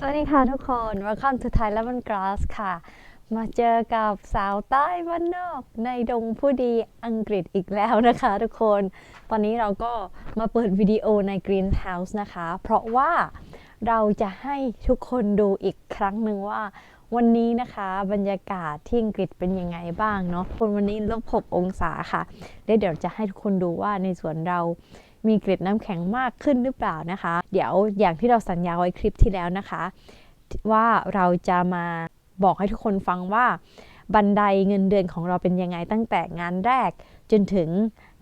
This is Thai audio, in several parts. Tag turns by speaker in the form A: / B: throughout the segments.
A: สวัสดีค่ะทุกคน Welcome to Thai Lemon Grass ค่ะ มาเจอกับสาวใต้บ้านนอก ในดงผู้ดีอังกฤษอีกแล้วนะคะทุกคน ตอนนี้เราก็มาเปิดวิดีโอใน Greenhouse นะคะ เพราะว่าเราจะให้ทุกคนดูอีกครั้งหนึ่งว่า วันนี้นะคะบรรยากาศที่อังกฤษเป็นยังไงบ้างเนาะคนวันนี้ลบ6องศาค่ะ เดี๋ยวเดี๋ยวจะให้ทุกคนดูว่าในสวนเรา มีเกล็ดน้ำแข็งมากขึ้นหรือเปล่านะคะ เดี๋ยวอย่างที่เราสัญญาไว้คลิปที่แล้วนะคะ ว่าเราจะมาบอกให้ทุกคนฟังว่า บันไดเงินเดือนของเราเป็นยังไงตั้งแต่งานแรก จนถึง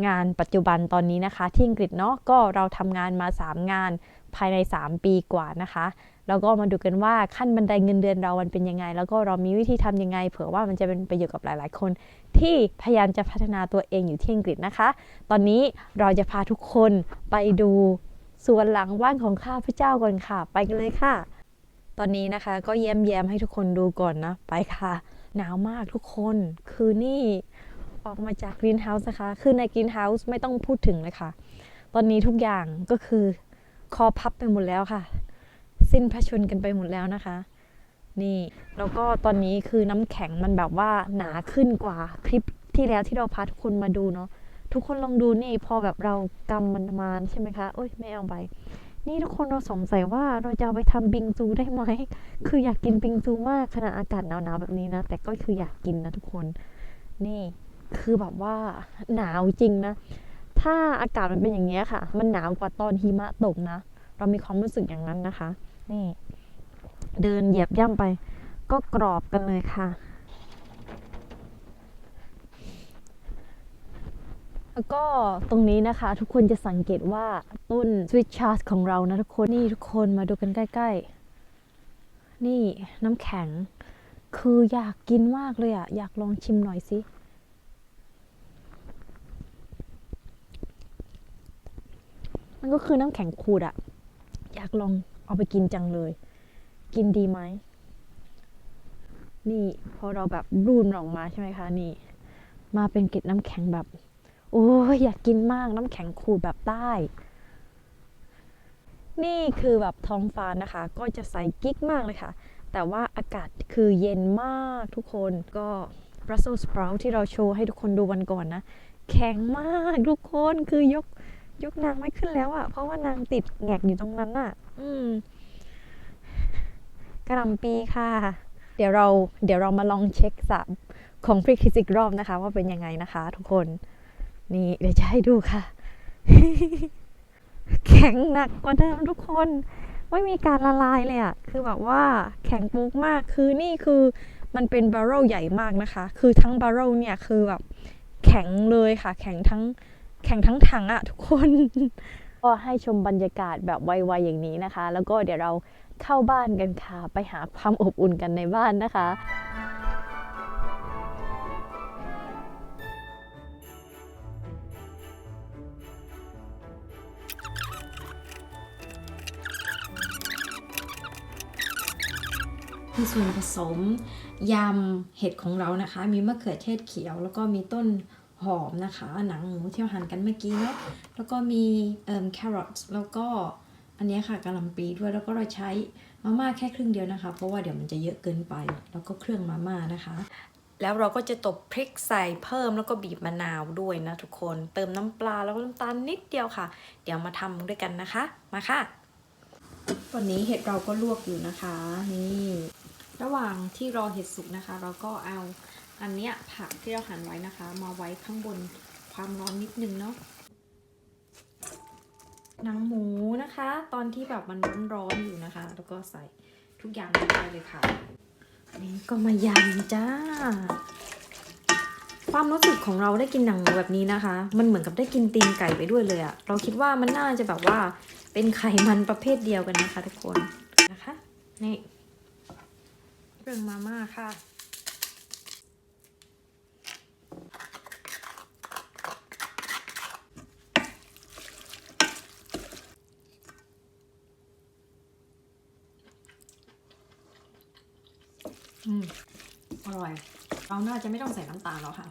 A: งานปัจจุบันตอนนี้นะคะ ที่อังกฤษเนาะก็เราทำงานมา 3 งาน ภายใน 3 ปีกว่านะคะแล้วก็มาดูกันว่าขั้นบันไดเงินเดือนเรามันเป็นยังไง แล้วก็เรามีวิธีทำยังไง เผื่อว่ามันจะเป็นประโยชน์กับหลาย ๆ คน ที่พยายามจะพัฒนาตัวเองอยู่ที่อังกฤษนะคะ ตอนนี้เราจะพาทุกคนไปดูส่วนหลังบ้านของข้าพเจ้าก่อนค่ะ ไปกันเลยค่ะ ตอนนี้นะคะก็แย้มแย้มให้ทุกคนดูก่อนนะ ไปค่ะ หนาวมากทุกคน คือนี่ออกมาจากกรีนเฮาส์นะคะ คือในกรีนเฮาส์ไม่ต้องพูดถึงเลยค่ะ ตอนนี้ทุกอย่างก็คือ คอพับไปหมดแล้วค่ะ สิ้นพระชนกันไปหมดแล้วนะคะ นี่แล้วก็ตอนนี้คือน้ำแข็งมันแบบว่าหนาขึ้นกว่าคลิปที่แล้วที่เราพาทุกคนมาดูเนาะทุกคนลองดูนี่พอแบบเรากำมันมาใช่ไหมคะโอ้ยไม่เอาไป นี่ทุกคนเราสงสัยว่าเราจะเอาไปทำบิงซูได้ไหมคืออยากกินบิงซูมากขณะอากาศหนาวๆแบบนี้นะ แต่ก็คืออยากกินนะทุกคน นี่คือแบบว่าหนาวจริงนะ ถ้าอากาศมันเป็นอย่างเงี้ยค่ะ มันหนาวกว่าตอนหิมะตกนะ เรามีความรู้สึกอย่างนั้นนะคะ นี่ เดินเหยียบย่ำไป ก็กรอบกันเลยค่ะ แล้วก็ตรงนี้นะคะ ทุกคนจะสังเกตว่าต้นสวิตชาร์ t ของเรานะทุกคนนี่ทุกคนมาดูกันใกล้ ๆ นี่น้ำแข็ง คืออยากกินมากเลยอะอยากลองชิมหน่อยสิ มันก็คือน้ำแข็งขูดอะอยากลองเอาไปกินจังเลย กินดีไหม นี่พอเราแบบรูนออกมาใช่ไหมคะนี่ มาเป็นเกล็ดน้ำแข็งแบบ โอ้ยอยากกินมากน้ำแข็งขูดแบบใต้ นี่คือแบบท้องฟ้านะคะ ก็จะใสกิ๊กมากเลยค่ะ แต่ว่าอากาศคือเย็นมากทุกคนก็ Brussels sprout ที่เราโชว์ให้ทุกคนดูวันก่อนนะ แข็งมากทุกคนคือยก ยกนางไม่ขึ้นแล้วอะ่ะ เพราะว่านางติดแงกอยู่ตรงนั้นอะ อืมกระหลำปีค่ะ เดี๋ยวเราเดี๋ยวเรามาลองเช็คสับของพริกคิสิกรอบนะคะ ว่าเป็นยังไงนะคะ ทุกคน นี่เดี๋ยวจะให้ดูค่ะ แข็งหนักกว่าเดิมทุกคน ไม่มีการละลายเลยอะคือแบบว่าแข็งปุ๊กมาก คือนี่คือมันเป็นบาร์เรลใหญ่มากนะคะ คือทั้งบาร์เรลเนี่ยคือแบบแข็งเลยค่ะ แข็งทั้ง แข็งทั้งถังอะทุกคน ก็ให้ชมบรรยากาศแบบไวๆอย่างนี้นะคะ แล้วก็เดี๋ยวเราเข้าบ้านกันค่ะ ไปหาความอบอุ่นกันในบ้านนะคะคือส่วนผสมยำเห็ดของเรานะคะ มีมะเขือเทศเขียว แล้วก็มีต้น หอมนะคะ หนังหมูที่เราหั่นกันเมื่อกี้เนาะแล้วก็มีเอ่อแครอทแล้วก็อันนี้ค่ะกะหล่ำปลีด้วยแล้วก็เราใช้มาม่าแค่ครึ่งเดียวนะคะ เพราะว่าเดี๋ยวมันจะเยอะเกินไปแล้วก็เครื่องมาม่านะคะ แล้วเราก็จะตบพริกใส่เพิ่มแล้วก็บีบมะนาวด้วยนะทุกคนเติมน้ำปลาแล้วก็น้ำตาลนิดเดียวค่ะ เดี๋ยวมาทำด้วยกันนะคะมาค่ะตอนนี้เห็ดเราก็ลวกอยู่นะคะนี่ ระหว่างที่รอเห็ดสุกนะคะ เราก็เอาอันเนี้ยผักที่เราหั่นไว้นะคะ มาไว้ข้างบนความร้อนนิดนึงเนาะหนังหมูนะคะ ตอนที่แบบมันร้อนๆอยู่นะคะ แล้วก็ใส่ทุกอย่างลงไปเลยค่ะอันนี้ก็มายำจ้า ความรู้สึกของเราได้กินหนังหมูแบบนี้นะคะ มันเหมือนกับได้กินตีนไก่ไปด้วยเลยอะเราคิดว่ามันน่าจะแบบว่าเป็นไขมันประเภทเดียวกันนะคะ ทุกคนนะคะนี่ เรื่องมาม่าค่ะ อืม อร่อย เราน่าจะไม่ต้องใส่น้ำตาลแล้วค่ะ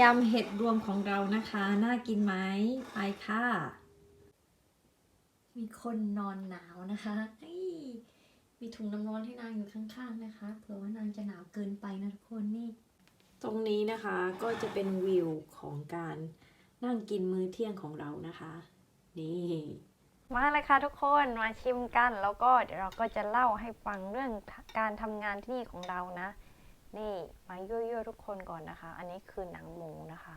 A: ยำเห็ดรวมของเรานะคะ น่ากินไหมไปค่ะ คนนอนหนาวนะคะเฮ้ยมีถุงน้ำร้อนให้นางอยู่ข้างๆนะคะเผื่อว่านางจะหนาวเกินไปนะทุกคนนี่ ตรงนี้นะคะก็จะเป็นวิวของการนั่งกินมื้อเที่ยงของเรานะคะ นี่มาเลยค่ะทุกคนมาชิมกันแล้วก็เดี๋ยวเราก็จะเล่าให้ฟังเรื่องการทำงานที่นี่ของเรานะ นี่มายั่วๆทุกคนก่อนนะคะ อันนี้คือหนังหมูนะคะ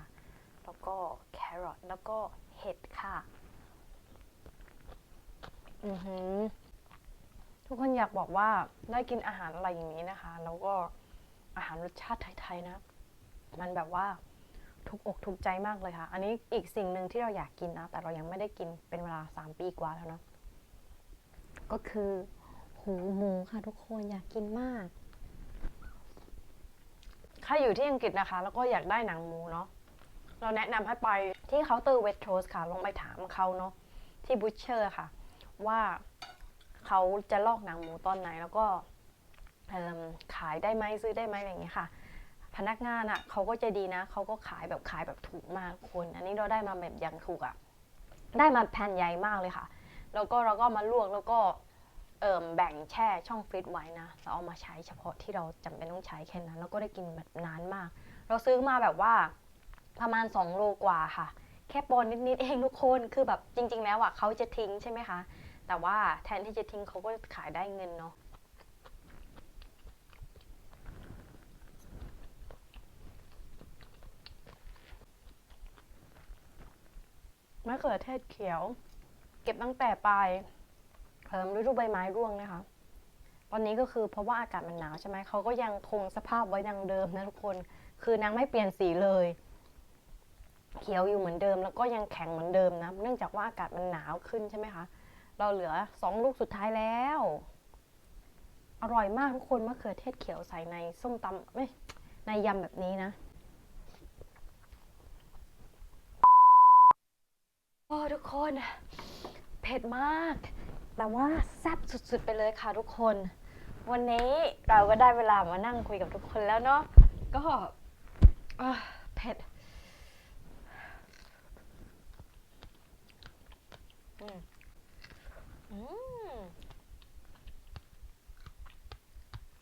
A: แล้วก็แครอทแล้วก็เห็ดค่ะ อือหือ ทุกคนอยากบอกว่าได้กินอาหารอะไรอย่างนี้นะคะ แล้วก็อาหารรสชาติไทยๆนะ มันแบบว่าถูกอกถูกใจมากเลยค่ะ อันนี้อีกสิ่งหนึ่งที่เราอยากกินนะ แต่เรายังไม่ได้กินเป็นเวลา3ปีกว่าแล้วนะ ก็คือหูหมูค่ะทุกคนอยากกินมาก ถ้าอยู่ที่อังกฤษนะคะ แล้วก็อยากได้หนังหมูเนาะ เราแนะนำให้ไปที่เคาน์เตอร์เวทโ o สค่ะ ลองไปถามเขาเนาะที่บูชเชอร์ค่ะ ว่าเขาจะลอกหนังหมูตอนไหนแล้วก็ขายได้ไหมซื้อได้ไหมอะไรอย่างเงี้ยค่ะ พนักงานอะ่ะเขาก็จะดีนะเขาก็ขายแบบขายแบบถูกมากคุณอันนี้เราได้มาแบบอย่างถูกอะ่ะได้มาแผ่นใหญ่มากเลยค่ะ แล้วก็เราก็มาลวกแล้วก็เอิ่มแบ่งแช่ช่องฟรีซไว้นะเราเอามาใช้เฉพาะที่เราจำเป็นต้องใช้แค่นั้น แล้วก็ได้กินแบบนานมาก เราซื้อมาแบบว่าประมาณ 2 โลกว่าค่ะ แค่ปอนนิดๆเองทุกคนคือแบบจริง ๆ แล้วอะเขาจะทิ้งใช่ไหมคะ แต่ว่าแทนที่จะทิ้งเขาก็ขายได้เงินเนาะมะเขือเทศเขียว เก็บตั้งแต่ปลายเพิ่มฤดูใบไม้ร่วงนะคะ ตอนนี้ก็คือเพราะว่าอากาศมันหนาวใช่ไหมเขาก็ยังคงสภาพไว้ดังเดิมนะทุกคน คือนางไม่เปลี่ยนสีเลย เขียวอยู่เหมือนเดิม แล้วก็ยังแข็งเหมือนเดิมนะ เนื่องจากว่าอากาศมันหนาวขึ้นใช่ไหมคะ เราเหลือสองลูกสุดท้ายแล้ว อร่อยมากทุกคนมะเขือเทศเขียวใส่ในส้มตำไม่ในยำแบบนี้นะโอ้ทุกคนเผ็ดมาก แต่ว่าแซ่บสุดๆไปเลยค่ะทุกคน วันนี้เราก็ได้เวลามานั่งคุยกับทุกคนแล้วเนาะก็เผ็ด อืมอืม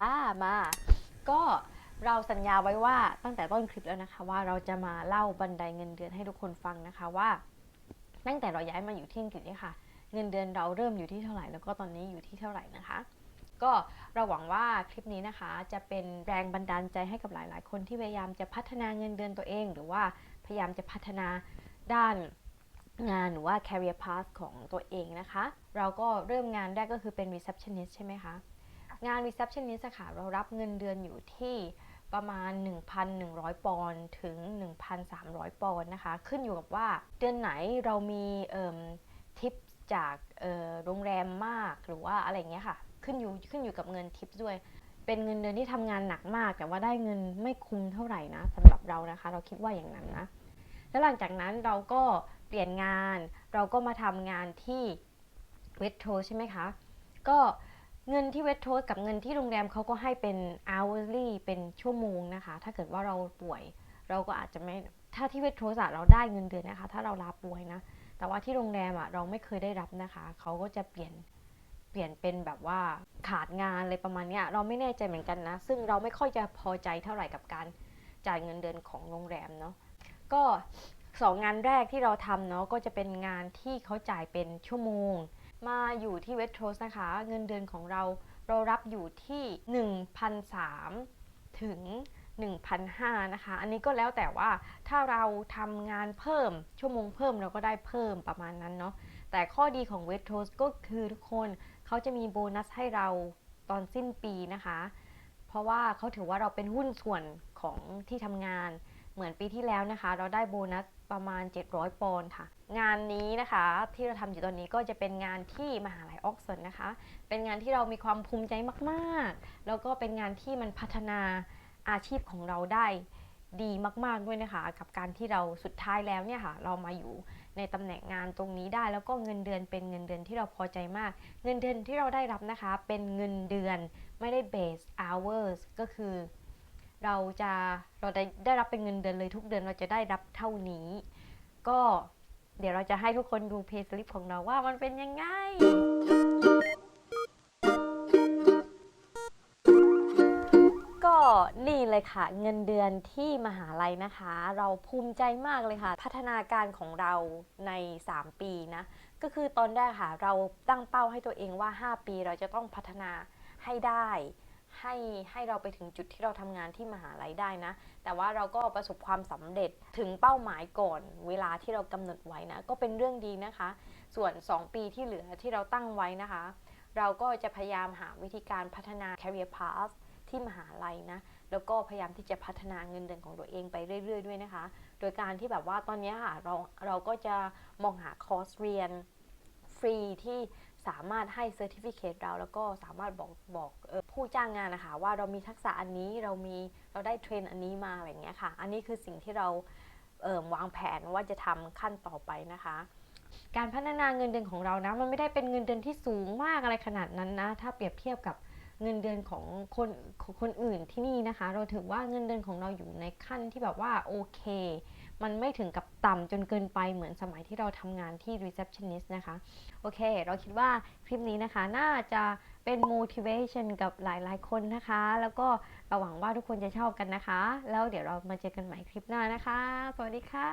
A: อ่ามาก็เราสัญญาไว้ว่าตั้งแต่ต้นคลิปแล้วนะคะว่าเราจะมาเล่าบันไดเงินเดือนให้ทุกคนฟังนะคะว่าตั้งแต่เราย้ายมาอยู่ที่อังกฤษเนี่ยค่ะ เงินเดือนเราเริ่มอยู่ที่เท่าไหร่แล้วก็ตอนนี้อยู่ที่เท่าไหร่นะคะ ก็เราหวังว่าคลิปนี้นะคะ จะเป็นแรงบันดาลใจให้กับหลาย ๆ คนที่พยายามจะพัฒนาเงินเดือนตัวเอง หรือว่าพยายามจะพัฒนาด้านงานหรือว่า career path ของตัวเองนะคะ เราก็เริ่มงานแรกก็คือเป็น receptionist ใช่ไหมคะ งาน receptionist ค่ะเรารับเงินเดือนอยู่ที่ประมาณ 1,100 ปอนด์ถึง 1,300 ปอนด์นะคะ ขึ้นอยู่กับว่าเดือนไหนเรามีเออทิปจากโรงแรมมากหรือว่าอะไรเงี้ยค่ะ ขึ้นอยู่ขึ้นอยู่กับเงินทิปด้วย เป็นเงินเดือนที่ทำงานหนักมาก แต่ว่าได้เงินไม่คุ้มเท่าไหร่นะสำหรับเรานะคะ เราคิดว่าอย่างนั้นนะ แล้วหลังจากนั้นเราก็เปลี่ยนงาน เราก็มาทำงานที่เวทโทใช่ไหมคะ ก็ เงินที่เวทโทสกับเงินที่โรงแรมเขาก็ให้เป็น hourly เป็นชั่วโมงนะคะ ถ้าเกิดว่าเราป่วย เราก็อาจจะไม่ ถ้าที่เวทโทสเราได้เงินเดือนนะคะ ถ้าเราลาป่วยนะ แต่ว่าที่โรงแรมอะเราไม่เคยได้รับนะคะ เขาก็จะเปลี่ยน เปลี่ยนเป็นแบบว่าขาดงานอะไรประมาณเนี้ย เราไม่แน่ใจเหมือนกันนะ ซึ่งเราไม่ค่อยจะพอใจเท่าไหร่กับการจ่ายเงินเดือนของโรงแรมเนาะ ก็สองงานแรกที่เราทำเนาะก็จะเป็นงานที่เขาจ่ายเป็นชั่วโมง มาอยู่ที่เวทโทสนะคะ เงินเดือนของเราเรารับอยู่ที่ 1,003ถึง1,005นะคะ อันนี้ก็แล้วแต่ว่าถ้าเราทำงานเพิ่มชั่วโมงเพิ่มเราก็ได้เพิ่มประมาณนั้นเนาะ แต่ข้อดีของเวทโทสก็คือทุกคนเขาจะมีโบนัสให้เราตอนสิ้นปีนะคะ เพราะว่าเขาถือว่าเราเป็นหุ้นส่วนของที่ทำงาน เหมือนปีที่แล้วนะคะ เราได้โบนัส ประมาณ 700 ปอนด์ค่ะ งานนี้นะคะที่เราทำอยู่ตอนนี้ก็จะเป็นงานที่มหาลัยออกซฟอร์ดนะคะ เป็นงานที่เรามีความภูมิใจมากๆ แล้วก็เป็นงานที่มันพัฒนาอาชีพของเราได้ดีมากๆด้วยนะคะ กับการที่เราสุดท้ายแล้วเนี่ยค่ะ เรามาอยู่ในตำแหน่งงานตรงนี้ได้ แล้วก็เงินเดือนเป็นเงินเดือนที่เราพอใจมาก เงินเดือนที่เราได้รับนะคะ เป็นเงินเดือนไม่ได้ base hours ก็คือ
B: เราจะเราได้ได้รับเป็นเงินเดือนเลยทุกเดือนเราจะได้รับเท่านี้ ก็เดี๋ยวเราจะให้ทุกคนดูเพย์สลิปของเราว่ามันเป็นยังไงก็นี่เลยค่ะ เงินเดือนที่มหาลัยนะคะ เราภูมิใจมากเลยค่ะ พัฒนาการของเราใน 3 ปีนะ ก็คือตอนแรกค่ะ เราตั้งเป้าให้ตัวเองว่า 5 ปีเราจะต้องพัฒนาให้ได้ ให้ให้เราไปถึงจุดที่เราทำงานที่มหาลัยได้นะ แต่ว่าเราก็ประสบความสำเร็จถึงเป้าหมายก่อน เวลาที่เรากำหนดไว้นะ ก็เป็นเรื่องดีนะคะ ส่วน 2 ปีที่เหลือที่เราตั้งไว้นะคะ เราก็จะพยายามหาวิธีการพัฒนา career path ที่มหาลัยนะ แล้วก็พยายามที่จะพัฒนาเงินเดือนของตัวเองไปเรื่อย ๆ ด้วยนะคะ โดยการที่แบบว่าตอนนี้ค่ะเราเราก็จะมองหาคอร์สเรียนฟรีที่ สามารถให้เซอร์ติฟิเคตเราแล้วก็สามารถบอกบอกออผู้จ้างงานนะคะว่าเรามีทักษะอันนี้เรามีเราได้เทรนอันนี้มาอะไรอย่างเงี้ยค่ะ อันนี้คือสิ่งที่เราเออวางแผนว่าจะทำขั้นต่อไปนะคะ การพัฒนาเงินเดือนของเรานะมันไม่ได้เป็นเงินเดือนที่สูงมากอะไรขนาดนั้นนะ ถ้าเปรียบเทียบกับเงินเดือนของคนคนอื่นที่นี่นะคะ เราถือว่าเงินเดือนของเราอยู่ในขั้นที่แบบว่าโอเค มันไม่ถึงกับต่ำจนเกินไปเหมือนสมัยที่เราทำงานที่ receptionist นะคะ โอเค เราคิดว่าคลิปนี้นะคะ น่าจะเป็น motivation กับหลายๆ คนนะคะ แล้วก็เราหวังว่าทุกคนจะชอบกันนะคะ แล้วเดี๋ยวเรามาเจอกันใหม่คลิปหน้านะคะ สวัสดีค่ะ